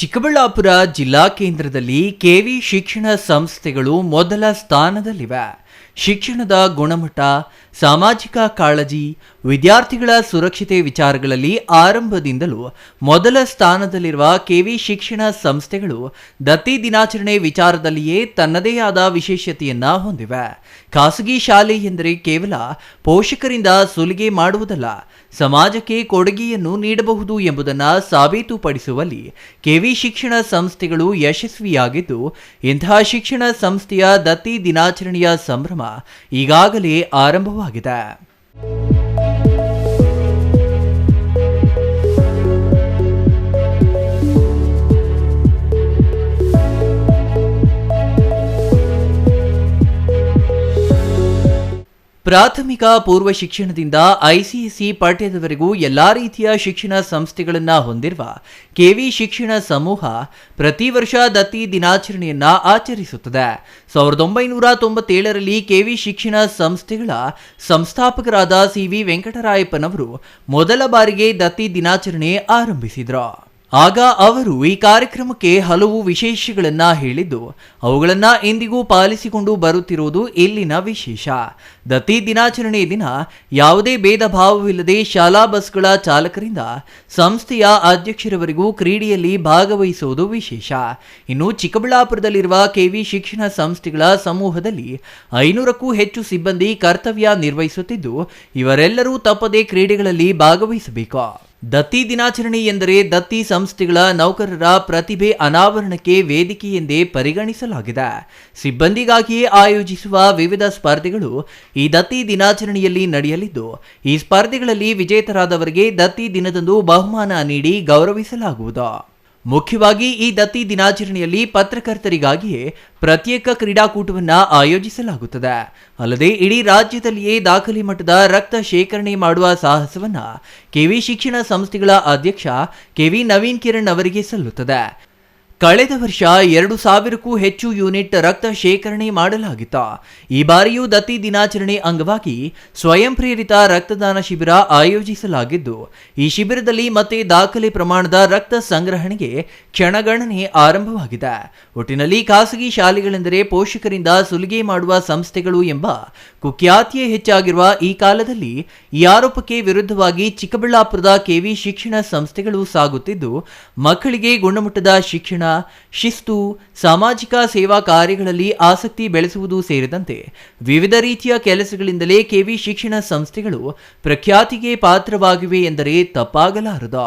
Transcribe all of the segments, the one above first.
ಚಿಕ್ಕಬಳ್ಳಾಪುರ ಜಿಲ್ಲಾ ಕೇಂದ್ರದಲ್ಲಿ ಕೆವಿ ಶಿಕ್ಷಣ ಸಂಸ್ಥೆಗಳು ಮೊದಲ ಸ್ಥಾನದಲ್ಲಿವೆ. ಶಿಕ್ಷಣದ ಗುಣಮಟ್ಟ, ಸಾಮಾಜಿಕ ಕಾಳಜಿ, ವಿದ್ಯಾರ್ಥಿಗಳ ಸುರಕ್ಷತೆ ವಿಚಾರಗಳಲ್ಲಿ ಆರಂಭದಿಂದಲೂ ಮೊದಲ ಸ್ಥಾನದಲ್ಲಿರುವ ಕೆವಿ ಶಿಕ್ಷಣ ಸಂಸ್ಥೆಗಳು ದತ್ತಿ ದಿನಾಚರಣೆ ವಿಚಾರದಲ್ಲಿಯೇ ತನ್ನದೇ ಆದ ವಿಶೇಷತೆಯನ್ನ ಹೊಂದಿವೆ. ಖಾಸಗಿ ಶಾಲೆ ಎಂದರೆ ಕೇವಲ ಪೋಷಕರಿಂದ ಸುಲಿಗೆ ಮಾಡುವುದಲ್ಲ, ಸಮಾಜಕ್ಕೆ ಕೊಡುಗೆಯನ್ನು ನೀಡಬಹುದು ಎಂಬುದನ್ನು ಸಾಬೀತುಪಡಿಸುವಲ್ಲಿ ಕೆವಿ ಶಿಕ್ಷಣ ಸಂಸ್ಥೆಗಳು ಯಶಸ್ವಿಯಾಗಿದ್ದು, ಇಂತಹ ಶಿಕ್ಷಣ ಸಂಸ್ಥೆಯ ದತ್ತಿ ದಿನಾಚರಣೆಯ ಸಂಭ್ರಮ ಈಗಾಗಲೇ ಆರಂಭವಾಗಿದೆ. ಪ್ರಾಥಮಿಕ ಪೂರ್ವ ಶಿಕ್ಷಣದಿಂದ ಐಸಿಎಸ್ಸಿ ಪಠ್ಯದವರೆಗೂ ಎಲ್ಲಾ ರೀತಿಯ ಶಿಕ್ಷಣ ಸಂಸ್ಥೆಗಳನ್ನ ಹೊಂದಿರುವ ಕೆವಿ ಶಿಕ್ಷಣ ಸಮೂಹ ಪ್ರತಿ ವರ್ಷ ದತ್ತಿ ದಿನಾಚರಣೆಯನ್ನ ಆಚರಿಸುತ್ತದೆ. ಸಾವಿರದ ಒಂಬೈನೂರ ತೊಂಬತ್ತೇಳರಲ್ಲಿ ಕೆವಿ ಶಿಕ್ಷಣ ಸಂಸ್ಥೆಗಳ ಸಂಸ್ಥಾಪಕರಾದ ಸಿ ವಿ ವೆಂಕಟರಾಯಪ್ಪನವರು ಮೊದಲ ಬಾರಿಗೆ ದತ್ತಿ ದಿನಾಚರಣೆ ಆರಂಭಿಸಿದ್ರು. ಆಗ ಅವರು ಈ ಕಾರ್ಯಕ್ರಮಕ್ಕೆ ಹಲವು ವಿಶೇಷಗಳನ್ನು ಹೇಳಿದ್ದು, ಅವುಗಳನ್ನು ಇಂದಿಗೂ ಪಾಲಿಸಿಕೊಂಡು ಬರುತ್ತಿರುವುದು ಇಲ್ಲಿನ ವಿಶೇಷ. ದತ್ತಿ ದಿನಾಚರಣೆ ದಿನ ಯಾವುದೇ ಭೇದ ಭಾವವಿಲ್ಲದೆ ಶಾಲಾ ಬಸ್ಗಳ ಚಾಲಕರಿಂದ ಸಂಸ್ಥೆಯ ಅಧ್ಯಕ್ಷರವರೆಗೂ ಕ್ರೀಡೆಯಲ್ಲಿ ಭಾಗವಹಿಸುವುದು ವಿಶೇಷ. ಇನ್ನು ಚಿಕ್ಕಬಳ್ಳಾಪುರದಲ್ಲಿರುವ ಕೆವಿ ಶಿಕ್ಷಣ ಸಂಸ್ಥೆಗಳ ಸಮೂಹದಲ್ಲಿ ಐನೂರಕ್ಕೂ ಹೆಚ್ಚು ಸಿಬ್ಬಂದಿ ಕರ್ತವ್ಯ ನಿರ್ವಹಿಸುತ್ತಿದ್ದು, ಇವರೆಲ್ಲರೂ ತಪ್ಪದೇ ಕ್ರೀಡೆಗಳಲ್ಲಿ ಭಾಗವಹಿಸಬೇಕು. ದತ್ತಿ ದಿನಾಚರಣೆ ಎಂದರೆ ದತ್ತಿ ಸಂಸ್ಥೆಗಳ ನೌಕರರ ಪ್ರತಿಭೆ ಅನಾವರಣಕ್ಕೆ ವೇದಿಕೆ ಎಂದೇ ಪರಿಗಣಿಸಲಾಗಿದೆ. ಸಿಬ್ಬಂದಿಗಾಗಿಯೇ ಆಯೋಜಿಸುವ ವಿವಿಧ ಸ್ಪರ್ಧೆಗಳು ಈ ದತ್ತಿ ದಿನಾಚರಣೆಯಲ್ಲಿ ನಡೆಯಲಿದ್ದು, ಈ ಸ್ಪರ್ಧೆಗಳಲ್ಲಿ ವಿಜೇತರಾದವರಿಗೆ ದತ್ತಿ ದಿನದಂದು ಬಹುಮಾನ ನೀಡಿ ಗೌರವಿಸಲಾಗುವುದು. ಮುಖ್ಯವಾಗಿ ಈ ದತ್ತಿ ದಿನಾಚರಣೆಯಲ್ಲಿ ಪತ್ರಕರ್ತರಿಗಾಗಿಯೇ ಪ್ರತ್ಯೇಕ ಕ್ರೀಡಾಕೂಟವನ್ನು ಆಯೋಜಿಸಲಾಗುತ್ತದೆ. ಅಲ್ಲದೆ ಇಡೀ ರಾಜ್ಯದಲ್ಲಿಯೇ ದಾಖಲೆ ಮಟ್ಟದ ರಕ್ತ ಶೇಖರಣೆ ಮಾಡುವ ಸಾಹಸವನ್ನು ಕೆವಿ ಶಿಕ್ಷಣ ಸಂಸ್ಥೆಗಳ ಅಧ್ಯಕ್ಷ ಕೆವಿ ನವೀನ್ ಕಿರಣ್ ಅವರಿಗೆ ಸಲ್ಲುತ್ತದೆ. ಕಳೆದ ವರ್ಷ ಎರಡು ಸಾವಿರಕ್ಕೂ ಹೆಚ್ಚು ಯೂನಿಟ್ ರಕ್ತ ಶೇಖರಣೆ ಮಾಡಲಾಗಿತ್ತು. ಈ ಬಾರಿಯೂ ದತ್ತಿ ದಿನಾಚರಣೆ ಅಂಗವಾಗಿ ಸ್ವಯಂ ಪ್ರೇರಿತ ರಕ್ತದಾನ ಶಿಬಿರ ಆಯೋಜಿಸಲಾಗಿದ್ದು, ಈ ಶಿಬಿರದಲ್ಲಿ ಮತ್ತೆ ದಾಖಲೆ ಪ್ರಮಾಣದ ರಕ್ತ ಸಂಗ್ರಹಣೆಗೆ ಕ್ಷಣಗಣನೆ ಆರಂಭವಾಗಿದೆ. ಒಟ್ಟಿನಲ್ಲಿ ಖಾಸಗಿ ಶಾಲೆಗಳೆಂದರೆ ಪೋಷಕರಿಂದ ಸುಲಿಗೆ ಮಾಡುವ ಸಂಸ್ಥೆಗಳು ಎಂಬ ಕುಖ್ಯಾತಿಯೇ ಹೆಚ್ಚಾಗಿರುವ ಈ ಕಾಲದಲ್ಲಿ ಈ ಆರೋಪಕ್ಕೆ ವಿರುದ್ಧವಾಗಿ ಚಿಕ್ಕಬಳ್ಳಾಪುರದ ಕೆವಿ ಶಿಕ್ಷಣ ಸಂಸ್ಥೆಗಳು ಸಾಗುತ್ತಿದ್ದು, ಮಕ್ಕಳಿಗೆ ಗುಣಮಟ್ಟದ ಶಿಕ್ಷಣ ಶಿಸ್ತು, ಸಾಮಾಜಿಕ ಸೇವಾ ಕಾರ್ಯಗಳಲ್ಲಿ ಆಸಕ್ತಿ ಬೆಳೆಸುವುದು ಸೇರಿದಂತೆ ವಿವಿಧ ರೀತಿಯ ಕೆಲಸಗಳಿಂದಲೇ ಕೆವಿ ಶಿಕ್ಷಣ ಸಂಸ್ಥೆಗಳು ಪ್ರಖ್ಯಾತಿಗೆ ಪಾತ್ರವಾಗಿವೆ ಎಂದರೆ ತಪ್ಪಾಗಲಾರದ.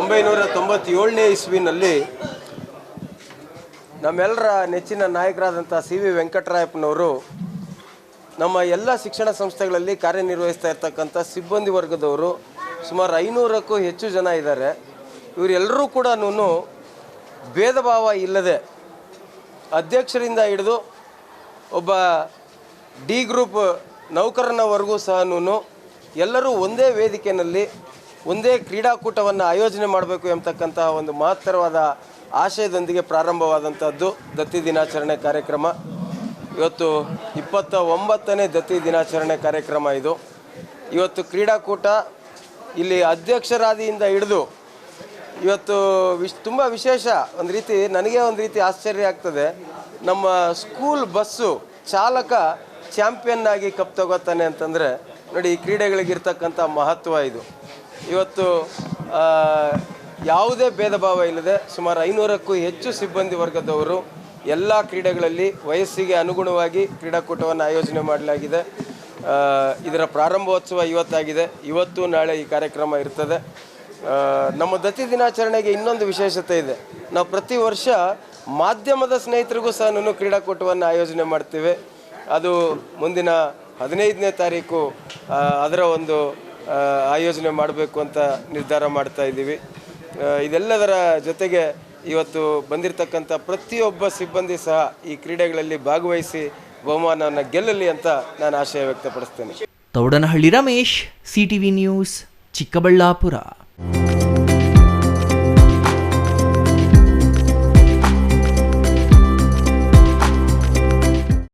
ಒಂಬೈನೂರ ತೊಂಬತ್ತೇಳನೇ ಇಸ್ವಿನಲ್ಲಿ ನಮ್ಮೆಲ್ಲರ ನೆಚ್ಚಿನ ನಾಯಕರಾದಂಥ ಸಿ ವಿ ವೆಂಕಟರಾಯಪ್ಪನವರು ನಮ್ಮ ಎಲ್ಲ ಶಿಕ್ಷಣ ಸಂಸ್ಥೆಗಳಲ್ಲಿ ಕಾರ್ಯನಿರ್ವಹಿಸ್ತಾ ಇರ್ತಕ್ಕಂಥ ಸಿಬ್ಬಂದಿ ವರ್ಗದವರು ಸುಮಾರು ಐನೂರಕ್ಕೂ ಹೆಚ್ಚು ಜನ ಇದ್ದಾರೆ. ಇವರೆಲ್ಲರೂ ಕೂಡ ಭೇದ ಭಾವ ಇಲ್ಲದೆ ಅಧ್ಯಕ್ಷರಿಂದ ಹಿಡಿದು ಒಬ್ಬ ಡಿ ಗ್ರೂಪ್ ನೌಕರನವರೆಗೂ ಸಹ ಎಲ್ಲರೂ ಒಂದೇ ವೇದಿಕೆಯಲ್ಲಿ ಒಂದೇ ಕ್ರೀಡಾಕೂಟವನ್ನು ಆಯೋಜನೆ ಮಾಡಬೇಕು ಎಂಬತಕ್ಕಂತಹ ಒಂದು ಮಹತ್ತರವಾದ ಆಶಯದೊಂದಿಗೆ ಪ್ರಾರಂಭವಾದಂಥದ್ದು ದತ್ತಿ ದಿನಾಚರಣೆ ಕಾರ್ಯಕ್ರಮ. ಇವತ್ತು ಇಪ್ಪತ್ತ ಒಂಬತ್ತನೇ ದತ್ತಿ ದಿನಾಚರಣೆ ಕಾರ್ಯಕ್ರಮ ಇದು. ಇವತ್ತು ಕ್ರೀಡಾಕೂಟ ಇಲ್ಲಿ ಅಧ್ಯಕ್ಷರಾದಿಯಿಂದ ಹಿಡಿದು ಇವತ್ತು ವಿಶ್ ತುಂಬ ವಿಶೇಷ. ಒಂದು ರೀತಿ ನನಗೆ ಒಂದು ರೀತಿ ಆಶ್ಚರ್ಯ ಆಗ್ತದೆ. ನಮ್ಮ ಸ್ಕೂಲ್ ಬಸ್ಸು ಚಾಲಕ ಚಾಂಪಿಯನ್ ಆಗಿ ಕಪ್ ತಗೋತಾನೆ ಅಂತಂದರೆ, ನೋಡಿ ಈ ಕ್ರೀಡೆಗಳಿಗಿರ್ತಕ್ಕಂಥ ಮಹತ್ವ ಇದು. ಇವತ್ತು ಯಾವುದೇ ಭೇದ ಭಾವ ಇಲ್ಲದೆ ಸುಮಾರು ಐನೂರಕ್ಕೂ ಹೆಚ್ಚು ಸಿಬ್ಬಂದಿ ವರ್ಗದವರು ಎಲ್ಲ ಕ್ರೀಡೆಗಳಲ್ಲಿ ವಯಸ್ಸಿಗೆ ಅನುಗುಣವಾಗಿ ಕ್ರೀಡಾಕೂಟವನ್ನು ಆಯೋಜನೆ ಮಾಡಲಾಗಿದೆ. ಇದರ ಪ್ರಾರಂಭೋತ್ಸವ ಇವತ್ತಾಗಿದೆ. ಇವತ್ತು ನಾಳೆ ಈ ಕಾರ್ಯಕ್ರಮ ಇರ್ತದೆ. ನಮ್ಮ ದತ್ತಿ ದಿನಾಚರಣೆಗೆ ಇನ್ನೊಂದು ವಿಶೇಷತೆ ಇದೆ. ನಾವು ಪ್ರತಿ ವರ್ಷ ಮಾಧ್ಯಮದ ಸ್ನೇಹಿತರಿಗೂ ಸಹ ನಾನು ಕ್ರೀಡಾಕೂಟವನ್ನು ಆಯೋಜನೆ ಮಾಡ್ತೀವಿ. ಅದು ಮುಂದಿನ ಹದಿನೈದನೇ ತಾರೀಕು ಅದರ ಒಂದು ಆಯೋಜನೆ ಮಾಡಬೇಕು ಅಂತ ನಿರ್ಧಾರ ಮಾಡ್ತಾ ಇದ್ದೀವಿ. ಇದೆಲ್ಲದರ ಜೊತೆಗೆ ಇವತ್ತು ಬಂದಿರತಕ್ಕಂಥ ಪ್ರತಿಯೊಬ್ಬ ಸಿಬ್ಬಂದಿ ಸಹ ಈ ಕ್ರೀಡೆಗಳಲ್ಲಿ ಭಾಗವಹಿಸಿ ಬಹುಮಾನವನ್ನು ಗೆಲ್ಲಲಿ ಅಂತ ನಾನು ಆಶಯ ವ್ಯಕ್ತಪಡಿಸ್ತೇನೆ. Taudanahalli Ramesh, CTV news, Chikkaballapur.